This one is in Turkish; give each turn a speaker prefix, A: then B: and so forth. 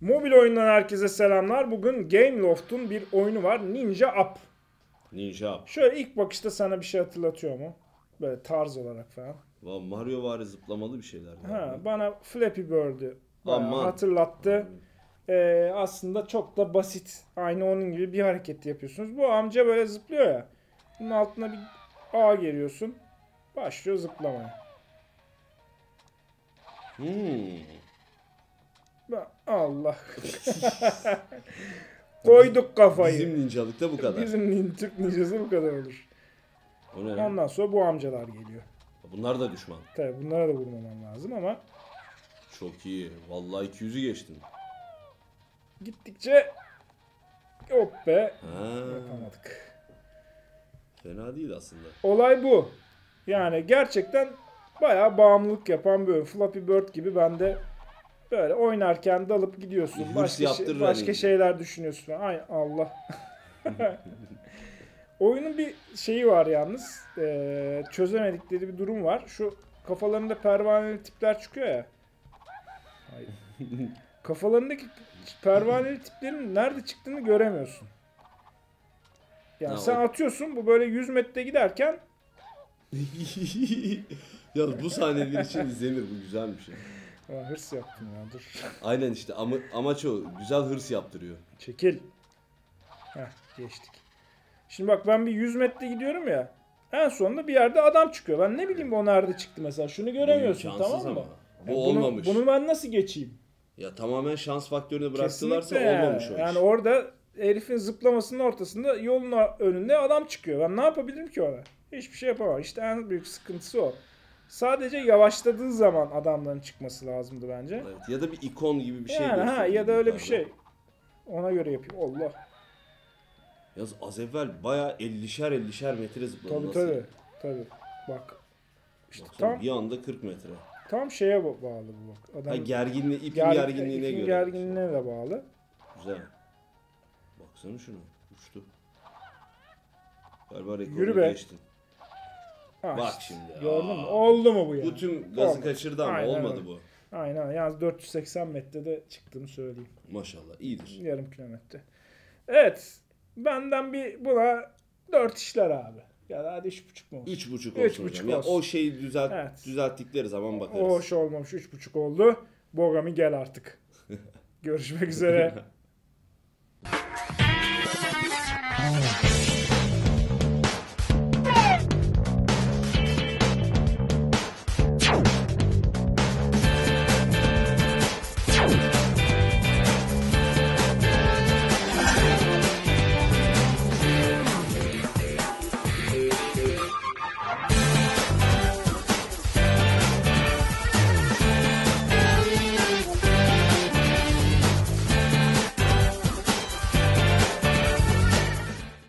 A: Mobil oyundan herkese selamlar. Bugün Gameloft'un bir oyunu var. Ninja Up.
B: Ninja.
A: Şöyle ilk bakışta sana bir şey hatırlatıyor mu? Böyle tarz olarak falan.
B: Vay, Mario vari zıplamalı bir şeyler.
A: Ha, bana Flappy Bird'ü
B: Aman.
A: hatırlattı. Ee, aslında çok da basit. Aynı onun gibi bir hareket yapıyorsunuz. Bu amca böyle zıplıyor ya. Bunun altına bir ağ geriyorsun. Başlıyor zıplamaya.
B: Hmm.
A: Allah. Koyduk kafayı.
B: Bizim ninjalıkta bu kadar.
A: Bizim nin- Türk ninjası bu kadar olur.
B: O ne?
A: Ondan sonra bu amcalar geliyor.
B: Bunlar da düşman.
A: Tabi bunlara da vurmaman lazım ama
B: Çok iyi. Vallahi 200'ü geçtin.
A: gittikçe hop be
B: Ha.
A: yapamadık.
B: Fena değil aslında.
A: Olay bu. Yani gerçekten bayağı bağımlılık yapan bir oyun. Flappy Bird gibi ben de böyle oynarken dalıp gidiyorsun.
B: Hırs
A: Başka, şey- başka
B: hani.
A: şeyler düşünüyorsun. Ay Allah. Oyunun bir şeyi var yalnız. Ee, çözemedikleri bir durum var. Şu kafalarında pervaneli tipler çıkıyor ya. Hayır. Kafalarındaki pervaneli tiplerin nerede çıktığını göremiyorsun. Yani
B: Ha,
A: sen
B: o-
A: atıyorsun bu böyle 100 metre giderken
B: ya bu sahneler için izlenir bu güzel bir şey.
A: Aa, hırs yaptım ya dur.
B: Aynen işte ama, amaç o. Güzel hırs yaptırıyor.
A: Çekil. Heh geçtik. Şimdi bak ben bir 100 metre gidiyorum ya. En sonunda bir yerde adam çıkıyor. Ben ne bileyim o nerede çıktı mesela. Şunu göremiyorsun
B: Bu imkansız
A: tamam mı?
B: ama. Bu
A: Ya bunu-
B: olmamış.
A: Bunu ben nasıl geçeyim?
B: Ya tamamen şans faktörünü bıraktılarsa
A: Kesinlikle yani.
B: olmamış o iş.
A: Yani orada herifin zıplamasının ortasında yolun önünde adam çıkıyor. Ben ne yapabilirim ki ona? Hiçbir şey yapamam. İşte en büyük sıkıntısı o. Sadece yavaşladığı zaman adamların çıkması lazımdı bence.
B: Evet, ya da bir ikon gibi bir şey
A: yani ha ya da öyle bir şey. Ona göre yapayım. Allah.
B: Yalnız az evvel baya 50'şer 50'şer metre zıpladı.
A: Tabii
B: Nasıl?
A: tabii. Tabii. Bak. İşte
B: Baksana,
A: tam
B: Bir anda 40 metre.
A: tam şeye ba- bağlı bu bak. Adam
B: Ha gerginliği, ipin
A: ger-
B: gerginliğine
A: ipin
B: göre.
A: gerginliğine de bağlı.
B: Güzel. Baksana şuna. Uçtu. Galiba rekoru
A: Yürü be.
B: geçtin.
A: Ha,
B: Bak şimdi.
A: Gördün mü?
B: Aa.
A: Oldu mu bu ya?
B: Bu tüm gazı
A: Olmadı.
B: kaçırdı ama
A: Aynen
B: olmadı
A: öyle.
B: bu.
A: Aynen. Yalnız 480 metrede çıktığını söyleyeyim.
B: Maşallah iyidir.
A: Yarım kilometre. Evet. Benden bir buna 4 işler abi. Ya da hadi 3,5 mu? olsun?
B: Üç buçuk
A: Üç
B: olsun
A: buçuk
B: hocam. Ya
A: olsun.
B: o şeyi düzelt,
A: Evet.
B: düzelttikleri zaman bakarız.
A: O hoş olmamış. 3,5 oldu. Bogami gel artık. Görüşmek üzere.